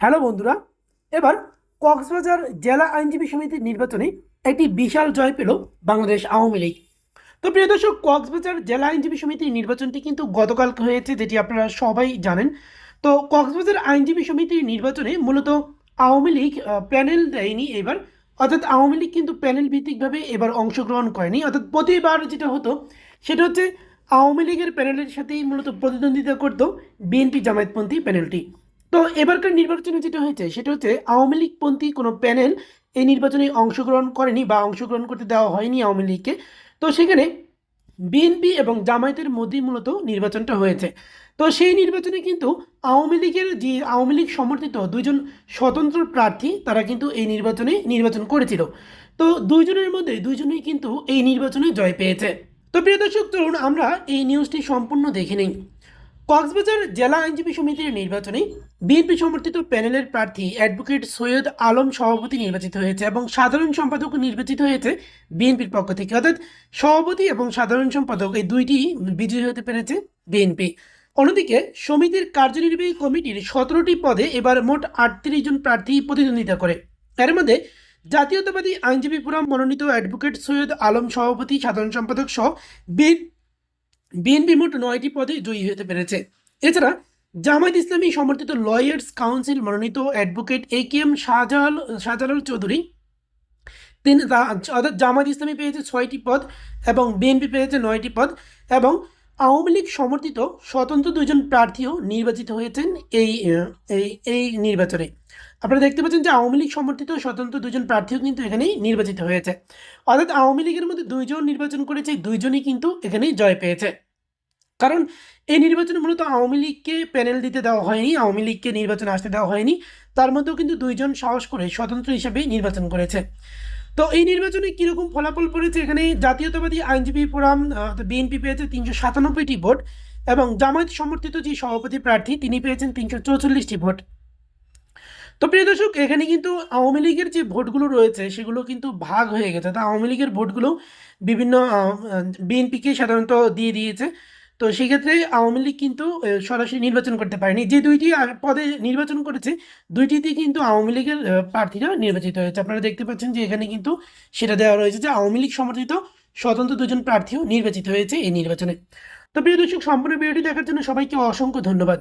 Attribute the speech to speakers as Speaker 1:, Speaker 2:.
Speaker 1: Hello বন্ধুরা, এবার কক্সবাজার জেলা আইনজীবী সমিতির নির্বাচনে একটি বিশাল জয় পেল বাংলাদেশ আওয়ামী লীগ। তো প্রিয় দর্শক, কক্সবাজার জেলা আইনজীবী সমিতির নির্বাচনটি কিন্তু গতকাল হয়েছে, যেটি আপনারা সবাই জানেন। তো কক্সবাজার আইনজীবী সমিতির নির্বাচনে মূলত আওয়ামী লীগ প্যানেল দেয়নি এবার। অর্থাৎ আওয়ামী লীগ কিন্তু প্যানেল ভিত্তিকভাবে এবার অংশগ্রহণ করেনি। অর্থাৎ প্রতিবার যেটা হতো, সেটা হচ্ছে আওয়ামী লীগের প্যানেলের সাথেই মূলত প্রতিদ্বন্দ্বিতা করতো বিএনপি জামায়াতপন্থী প্যানেলটি। তো এবারকার নির্বাচনে যেটা হয়েছে, সেটা হচ্ছে আওয়ামী লীগপন্থী কোনো প্যানেল এই নির্বাচনে অংশগ্রহণ করেনি বা অংশগ্রহণ করতে দেওয়া হয়নি আওয়ামী লীগকে। তো সেখানে বিএনপি এবং জামায়াতের মধ্যেই মূলত নির্বাচনটা হয়েছে। তো সেই নির্বাচনে কিন্তু আওয়ামী লীগের যে আওয়ামী লীগ সমর্থিত দুজন স্বতন্ত্র প্রার্থী, তারা কিন্তু এই নির্বাচনে নির্বাচন করেছিল। তো দুইজনের মধ্যে দুইজনেই কিন্তু এই নির্বাচনে জয় পেয়েছে। তো প্রিয় দর্শক, চলুন আমরা এই নিউজটি সম্পূর্ণ দেখে নিই। কক্সবাজার জেলা আইনজীবী সমিতির নির্বাচনে বিএনপি সমর্থিত প্যানেলের প্রার্থী অ্যাডভোকেট সৈয়দ আলম সভাপতি নির্বাচিত হয়েছে এবং সাধারণ সম্পাদক নির্বাচিত হয়েছে বিএনপির পক্ষ থেকে। অর্থাৎ সভাপতি এবং সাধারণ সম্পাদক এই দুইটি বিজয়ী হতে পেরেছে বিএনপি। অন্যদিকে সমিতির কার্যনির্বাহী কমিটির সতেরোটি পদে এবার মোট আটত্রিশ জন প্রার্থী প্রতিদ্বন্দ্বিতা করে। এর মধ্যে জাতীয়তাবাদী আইনজীবী ফোরাম মনোনীত অ্যাডভোকেট সৈয়দ আলম সভাপতি, সাধারণ সম্পাদক সহ বিএন বিএনপি মোট নয়টি পদে জয়ী হতে পেরেছে। এছাড়া জামায়াত ইসলামী সমর্থিত লয়ার্স কাউন্সিল মনোনীত advocate A K M Shahjahal Shahjalal Chowdhury, তিনি অর্থাৎ জামায়াত ইসলামী পেয়েছে ছয়টি পদ এবং বিএনপি পেয়েছে নয়টি পদ এবং আওয়ামী লীগ সমর্থিত স্বতন্ত্র দুইজন প্রার্থীও নির্বাচিত হয়েছেন এই এই এই নির্বাচনে। আপনারা দেখতে পাচ্ছেন যে আওয়ামী লীগ সমর্থিত স্বতন্ত্র দুজন প্রার্থীও কিন্তু এখানেই নির্বাচিত হয়েছে। অর্থাৎ আওয়ামী লীগের মধ্যে দুইজন নির্বাচন করেছে দুইজনই কিন্তু এখানেই জয় পেয়েছে। কারণ এই নির্বাচনে মূলত আওয়ামী লীগকে প্যানেল দিতে দেওয়া হয়নি, আওয়ামী লীগকে নির্বাচনে আসতে দেওয়া হয়নি। তার মধ্যেও কিন্তু দুইজন সাহস করে স্বতন্ত্র হিসেবে নির্বাচন করেছে। তো এই নির্বাচনে কীরকম ফলাফল পড়েছে এখানে? জাতীয়তাবাদী আইনজীবী ফোরাম বিএনপি পেয়েছে তিনশো সাতানব্বইটি ভোট এবং জামায়াত সমর্থিত যে সভাপতি প্রার্থী, তিনি পেয়েছেন তিনশো চৌচল্লিশটি ভোট। তো প্রিয় দর্শক, এখানে কিন্তু আওয়ামী লীগের যে ভোটগুলো রয়েছে, সেগুলো কিন্তু ভাগ হয়ে গেছে। তা আওয়ামী লীগের ভোটগুলো বিভিন্ন বিএনপিকে সাধারণত দিয়ে দিয়েছে। তো সেক্ষেত্রে আওয়ামী লীগ কিন্তু সরাসরি নির্বাচন করতে পারেনি। যে দুইটি পদে নির্বাচন করেছে দুইটিতে কিন্তু আওয়ামী লীগের প্রার্থীরা নির্বাচিত হয়েছে। আপনারা দেখতে পাচ্ছেন যে এখানে কিন্তু সেটা দেওয়া রয়েছে যে আওয়ামী লীগ সমর্থিত স্বতন্ত্র দুজন প্রার্থীও নির্বাচিত হয়েছে এই নির্বাচনে। তো প্রিয় দর্শক, সম্পূর্ণ ভিডিওটি দেখার জন্য সবাইকে অসংখ্য ধন্যবাদ।